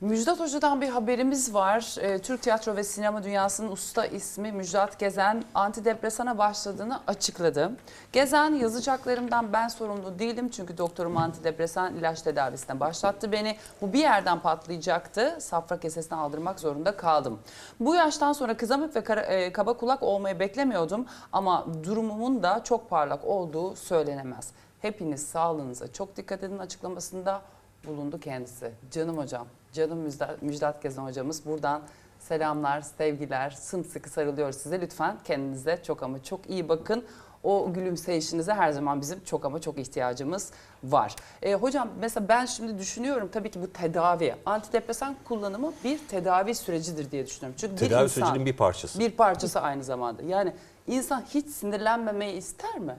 Müjdat Hoca'dan bir haberimiz var. Ee, Türk tiyatro ve sinema dünyasının usta ismi Müjdat Gezen antidepresana başladığını açıkladı. Gezen yazacaklarımdan ben sorumlu değilim çünkü doktorum antidepresan ilaç tedavisine başlattı beni. Bu bir yerden patlayacaktı. Safra kesesine aldırmak zorunda kaldım. Bu yaştan sonra kızamık ve kara- e, kaba kulak olmayı beklemiyordum ama durumumun da çok parlak olduğu söylenemez. Hepiniz sağlığınıza çok dikkat edin açıklamasında bulundu kendisi. Canım hocam, canım Müjdat, Müjdat Gezen hocamız. Buradan selamlar, sevgiler, sımsıkı sarılıyoruz size. Lütfen kendinize çok ama çok iyi bakın. O gülümseyişinize her zaman bizim çok ama çok ihtiyacımız var. E, hocam mesela ben şimdi düşünüyorum tabii ki bu tedavi, antidepresan kullanımı bir tedavi sürecidir diye düşünüyorum. Çünkü bir Tedavi insan, sürecinin bir parçası. bir parçası aynı zamanda. Yani insan hiç sinirlenmemeyi ister mi?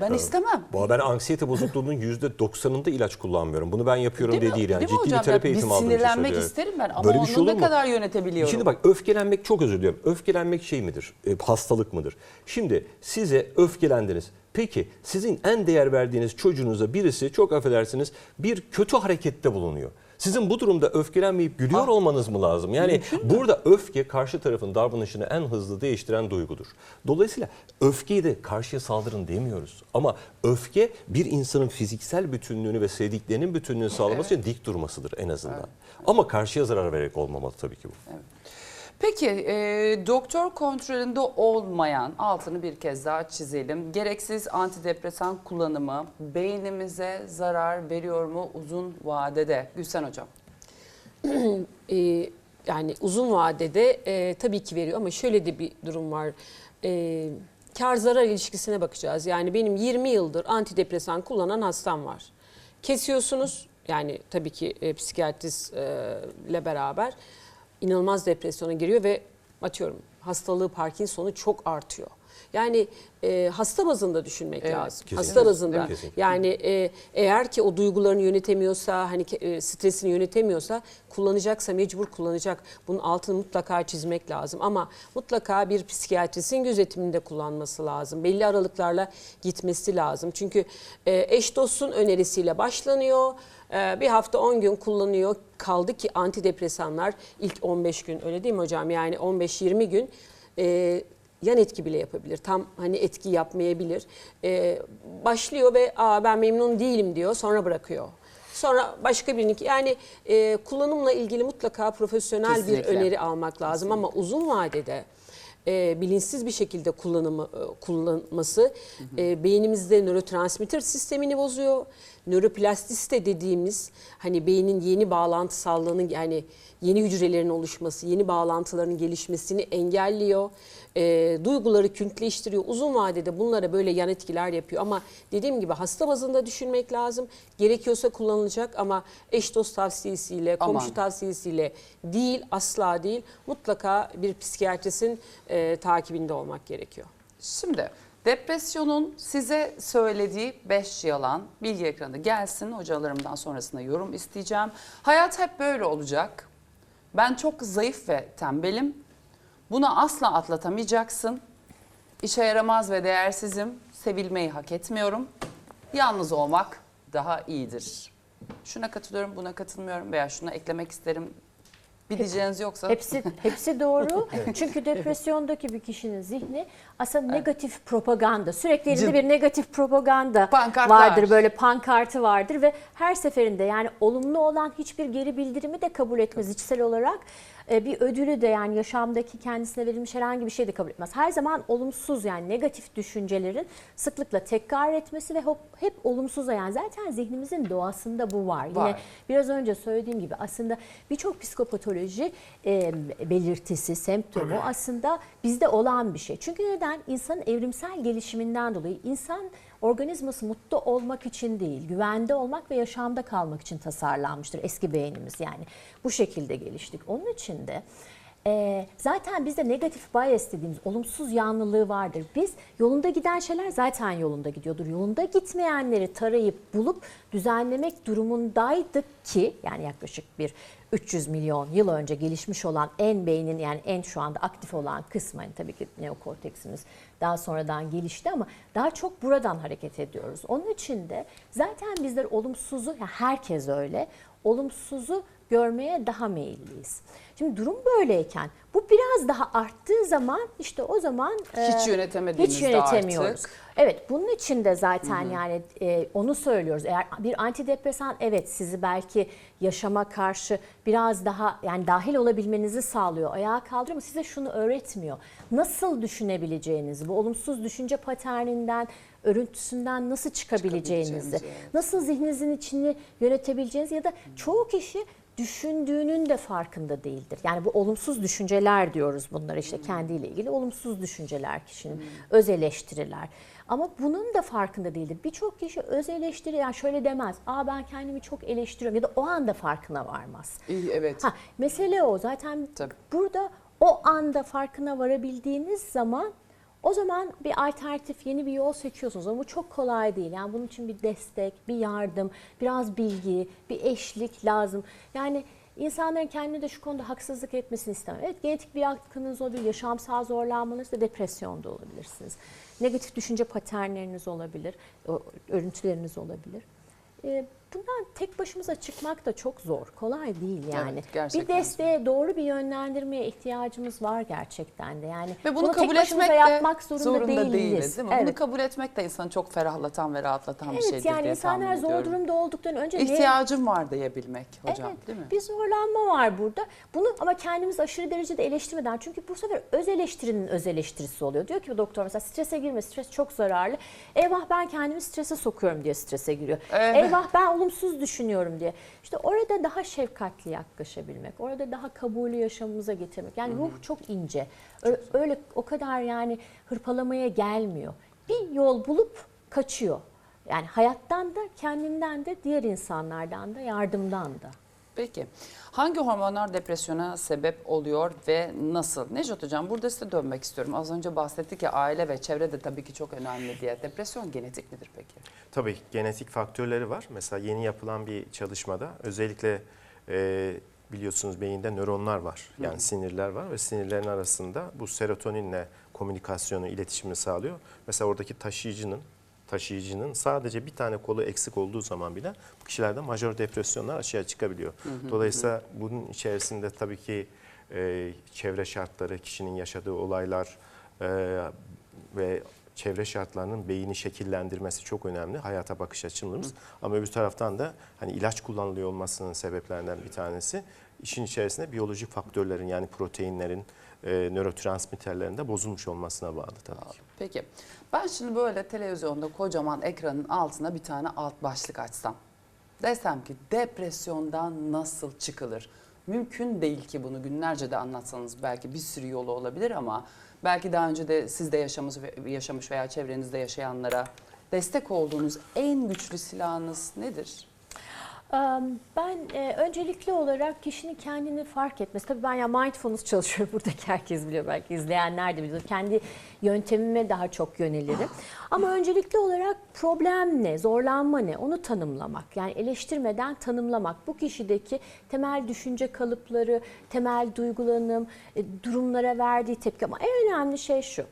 Ben istemem. Bu ben anksiyete bozukluğunun %90'ında ilaç kullanmıyorum. Bunu ben yapıyorum Değil değil yani. Değil Ciddi bir terapi eğitimi aldığım için sinirlenmek söylüyorum. isterim ben ama Böyle bir onu şey olur ne mu? kadar yönetebiliyorum? Şimdi bak öfkelenmek çok özür diliyorum. Öfkelenmek şey midir? E, hastalık mıdır? Şimdi size öfkelendiniz. Peki sizin en değer verdiğiniz çocuğunuza birisi çok affedersiniz bir kötü harekette bulunuyor. Sizin bu durumda öfkelenmeyip gülüyor Ah. olmanız mı lazım? Yani burada öfke karşı tarafın davranışını en hızlı değiştiren duygudur. Dolayısıyla öfkeyi de karşıya saldırın demiyoruz. Ama öfke bir insanın fiziksel bütünlüğünü ve sevdiklerinin bütünlüğünü sağlaması için dik durmasıdır en azından. Ama karşıya zarar vererek olmamalı tabii ki bu. Peki e, doktor kontrolünde olmayan altını bir kez daha çizelim. Gereksiz antidepresan kullanımı beynimize zarar veriyor mu uzun vadede? Gülsen Hocam. e, yani uzun vadede e, tabii ki veriyor ama şöyle de bir durum var. E, kar zarar ilişkisine bakacağız. Yani benim 20 yıldır antidepresan kullanan hastam var. Kesiyorsunuz yani tabii ki e, psikiyatristle beraber inanılmaz depresyona giriyor ve atıyorum hastalığı Parkinson'u çok artıyor. Yani e, hasta bazında düşünmek Evet, lazım. kesinlikle. Hasta bazında. Kesinlikle. Yani e, eğer ki o duygularını yönetemiyorsa, hani e, stresini yönetemiyorsa kullanacaksa mecbur kullanacak. Bunun altını mutlaka çizmek lazım. Ama mutlaka bir psikiyatristin gözetiminde kullanması lazım. Belli aralıklarla gitmesi lazım. Çünkü e, eş dostun önerisiyle başlanıyor. E, bir hafta 10 gün kullanıyor. Kaldı ki antidepresanlar ilk 15 gün öyle değil mi hocam? Yani 15-20 gün e, yan etki bile yapabilir. Tam hani etki yapmayabilir. Ee, başlıyor ve Aa, ben memnun değilim diyor sonra bırakıyor. Sonra başka birini yani e, kullanımla ilgili mutlaka profesyonel Kesinlikle. bir öneri almak lazım ama uzun vadede e, bilinçsiz bir şekilde kullanımı e, kullanması e, beynimizde nörotransmitter sistemini bozuyor. Nöroplastisite dediğimiz hani beynin yeni bağlantısallığının yani yeni hücrelerin oluşması, yeni bağlantıların gelişmesini engelliyor. E, duyguları küntleştiriyor. Uzun vadede bunlara böyle yan etkiler yapıyor. Ama dediğim gibi hasta bazında düşünmek lazım. Gerekiyorsa kullanılacak ama eş dost tavsiyesiyle, komşu Aman. tavsiyesiyle değil, asla değil. Mutlaka bir psikiyatrisin e, takibinde olmak gerekiyor. Şimdi depresyonun size söylediği 5 yalan bilgi ekranı gelsin. Hocalarımdan sonrasında yorum isteyeceğim. Hayat hep böyle olacak. Ben çok zayıf ve tembelim. Bunu asla atlatamayacaksın. İşe yaramaz ve değersizim. Sevilmeyi hak etmiyorum. Yalnız olmak daha iyidir. Şuna katılıyorum, buna katılmıyorum veya şuna eklemek isterim. Bir diyeceğiniz yoksa Hepsi hepsi doğru. Çünkü depresyondaki bir kişinin zihni aslında negatif propaganda. Sürekli elinde bir negatif propaganda Pankartlar. vardır. Böyle pankartı vardır ve her seferinde yani olumlu olan hiçbir geri bildirimi de kabul etmez içsel olarak. E, Bir ödülü de yani yaşamdaki kendisine verilmiş herhangi bir şey de kabul etmez. Her zaman olumsuz yani negatif düşüncelerin sıklıkla tekrar etmesi ve hep, hep olumsuza yani zaten zihnimizin doğasında bu var. Yine Var. Biraz önce söylediğim gibi aslında birçok psikopatoloji e, belirtisi, semptomu aslında bizde olan bir şey. Çünkü neden? İnsanın evrimsel gelişiminden dolayı insan organizması mutlu olmak için değil, güvende olmak ve yaşamda kalmak için tasarlanmıştır eski beynimiz yani. Bu şekilde geliştik. Onun için de e, zaten bizde negatif bias dediğimiz olumsuz yanlılığı vardır. Biz yolunda giden şeyler zaten yolunda gidiyordur. Yolunda gitmeyenleri tarayıp bulup düzenlemek durumundaydık ki yani yaklaşık bir 300 milyon yıl önce gelişmiş olan en beynin yani en şu anda aktif olan kısmı hani tabii ki neokorteksimiz daha sonradan gelişti ama daha çok buradan hareket ediyoruz. Onun için de zaten bizler olumsuzu ya herkes öyle olumsuzu görmeye daha meyilliyiz. Şimdi durum böyleyken bu biraz daha arttığı zaman işte o zaman Hiç e, yönetemediğimizde hiç yönetemiyoruz. artık. Evet bunun için de zaten yani e, onu söylüyoruz. Eğer bir antidepresan evet sizi belki yaşama karşı biraz daha yani dahil olabilmenizi sağlıyor. Ayağa kaldırıyor ama size şunu öğretmiyor. Nasıl düşünebileceğinizi, bu olumsuz düşünce paterninden, örüntüsünden nasıl çıkabileceğinizi, nasıl zihninizin içini yönetebileceğinizi ya da çoğu kişi düşündüğünün de farkında değildir. Yani bu olumsuz düşünceler diyoruz bunlar işte kendiyle ilgili olumsuz düşünceler kişinin öz eleştiriler. Ama bunun da farkında değildir. Birçok kişi öz eleştiri yani şöyle demez. Aa ben kendimi çok eleştiriyorum ya da o anda farkına varmaz. İyi, Evet. Ha, mesele o. Zaten Tabii. burada o anda farkına varabildiğiniz zaman o zaman bir alternatif yeni bir yol seçiyorsunuz ama bu çok kolay değil. Yani bunun için bir destek, bir yardım, biraz bilgi, bir eşlik lazım. Yani insanların kendine de şu konuda haksızlık etmesini istemem. Evet genetik bir yatkınlığınız olabilir, yaşamsal zorlanmanız da depresyonda olabilirsiniz. Negatif düşünce paternleriniz olabilir, örüntüleriniz olabilir. Ee, Bundan tek başımıza çıkmak da çok zor. Kolay değil yani. Evet, bir desteğe, doğru bir yönlendirmeye ihtiyacımız var gerçekten de. Yani Ve bunu, tek kabul başımıza etmek de yapmak zorunda, değiliz. değiliz değil mi? Bunu Evet. kabul etmek de insanı çok ferahlatan ve rahatlatan bir Evet şeydir yani diye insanlar zor ediyorum. durumda olduklarını önce neye- İhtiyacım var diyebilmek hocam evet, değil mi? Bir zorlanma var burada. Bunu ama kendimiz aşırı derecede eleştirmeden çünkü bu sefer öz eleştirinin öz eleştirisi oluyor. Diyor ki doktor mesela strese girme, stres çok zararlı. Eyvah ben kendimi strese sokuyorum diye strese giriyor. Evet. Eyvah ben olumsuz düşünüyorum diye. İşte orada daha şefkatli yaklaşabilmek, orada daha kabulü yaşamımıza getirmek. Yani ruh çok ince. Öyle, öyle o kadar yani hırpalamaya gelmiyor. Bir yol bulup kaçıyor. Yani hayattan da, kendinden de, diğer insanlardan da, yardımdan da. Peki hangi hormonlar depresyona sebep oluyor ve nasıl? Nejat Hocam burada size dönmek istiyorum. Az önce bahsettik ya aile ve çevre de tabii ki çok önemli diye. Depresyon genetik midir peki? Tabii genetik faktörleri var. Mesela yeni yapılan bir çalışmada özellikle e, biliyorsunuz beyinde nöronlar var. Yani sinirler var ve sinirlerin arasında bu serotoninle komünikasyonu, iletişimi sağlıyor. Mesela oradaki taşıyıcının taşıyıcının sadece bir tane kolu eksik olduğu zaman bile bu kişilerde majör depresyonlar aşağıya çıkabiliyor. Dolayısıyla bunun içerisinde tabii ki e, çevre şartları, kişinin yaşadığı olaylar e, ve çevre şartlarının beyni şekillendirmesi çok önemli. Hayata bakış açımız. Ama öbür taraftan da hani ilaç kullanılıyor olmasının sebeplerinden bir tanesi işin içerisinde biyolojik faktörlerin yani proteinlerin, e, nörotransmitterlerin de bozulmuş olmasına bağlı tabii ki. Peki ben şimdi böyle televizyonda kocaman ekranın altına bir tane alt başlık açsam. Desem ki depresyondan nasıl çıkılır? Mümkün değil ki bunu günlerce de anlatsanız belki bir sürü yolu olabilir ama belki daha önce de siz de yaşamış, yaşamış veya çevrenizde yaşayanlara destek olduğunuz en güçlü silahınız nedir? Ben e, öncelikli olarak kişinin kendini fark etmesi. Tabii ben ya mindfulness çalışıyorum. Buradaki herkes biliyor belki izleyenler de biliyor. Kendi yöntemime daha çok yönelirim. Ama öncelikli olarak problem ne, zorlanma ne onu tanımlamak. Yani eleştirmeden tanımlamak. Bu kişideki temel düşünce kalıpları, temel duygulanım, e, durumlara verdiği tepki. Ama en önemli şey şu.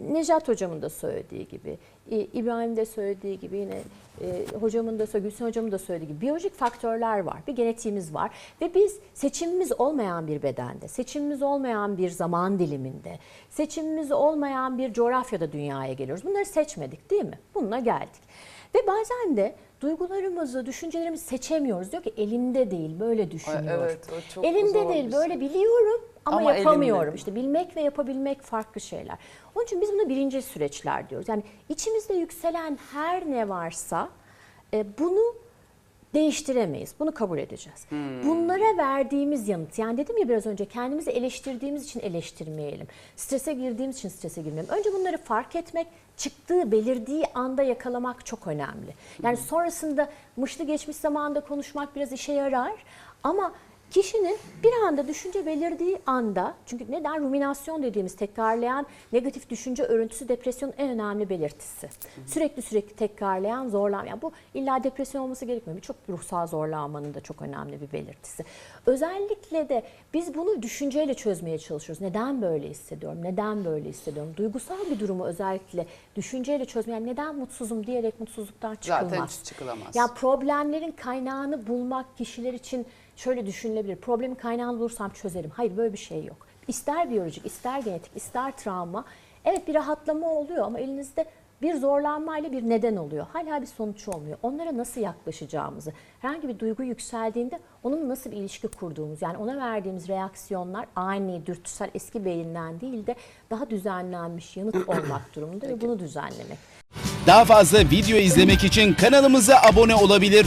Nejat hocamın da söylediği gibi, İbrahim de söylediği gibi yine e, hocamın da söylediği, Gülsün hocamın da söylediği gibi biyolojik faktörler var. Bir genetiğimiz var ve biz seçimimiz olmayan bir bedende, seçimimiz olmayan bir zaman diliminde, seçimimiz olmayan bir coğrafyada dünyaya geliyoruz. Bunları seçmedik değil mi? Bununla geldik. Ve bazen de duygularımızı, düşüncelerimizi seçemiyoruz. Diyor ki elimde değil, böyle düşünüyorum. evet, o çok elimde değil, böyle biliyorum ama, Ama elimde yapamıyorum. değil. İşte bilmek ve yapabilmek farklı şeyler. Onun için biz buna birinci süreçler diyoruz. Yani içimizde yükselen her ne varsa e, bunu değiştiremeyiz. Bunu kabul edeceğiz. Bunlara verdiğimiz yanıt yani dedim ya biraz önce kendimizi eleştirdiğimiz için eleştirmeyelim. Strese girdiğimiz için strese girmeyelim. Önce bunları fark etmek, çıktığı, belirdiği anda yakalamak çok önemli. Yani sonrasında mışlı geçmiş zamanda konuşmak biraz işe yarar ama Kişinin bir anda düşünce belirdiği anda, çünkü neden ruminasyon dediğimiz tekrarlayan negatif düşünce örüntüsü depresyonun en önemli belirtisi. Sürekli sürekli tekrarlayan zorlanma. Yani bu illa depresyon olması gerekmiyor. Birçok ruhsal zorlanmanın da çok önemli bir belirtisi. Özellikle de biz bunu düşünceyle çözmeye çalışıyoruz. Neden böyle hissediyorum? Neden böyle hissediyorum? Duygusal bir durumu özellikle düşünceyle çözmeye, yani neden mutsuzum diyerek mutsuzluktan çıkılmaz. Zaten çıkılamaz. Ya problemlerin kaynağını bulmak kişiler için şöyle düşünülebilir. Problemin kaynağını bulursam çözerim. Hayır böyle bir şey yok. İster biyolojik, ister genetik, ister travma. Evet bir rahatlama oluyor ama elinizde bir zorlanmayla bir neden oluyor. Hala bir sonuç olmuyor. Onlara nasıl yaklaşacağımızı, herhangi bir duygu yükseldiğinde onun nasıl bir ilişki kurduğumuz, yani ona verdiğimiz reaksiyonlar ani, dürtüsel eski beyinden değil de daha düzenlenmiş yanıt olmak durumunda ve bunu düzenlemek. Daha fazla video izlemek için kanalımıza abone olabilir.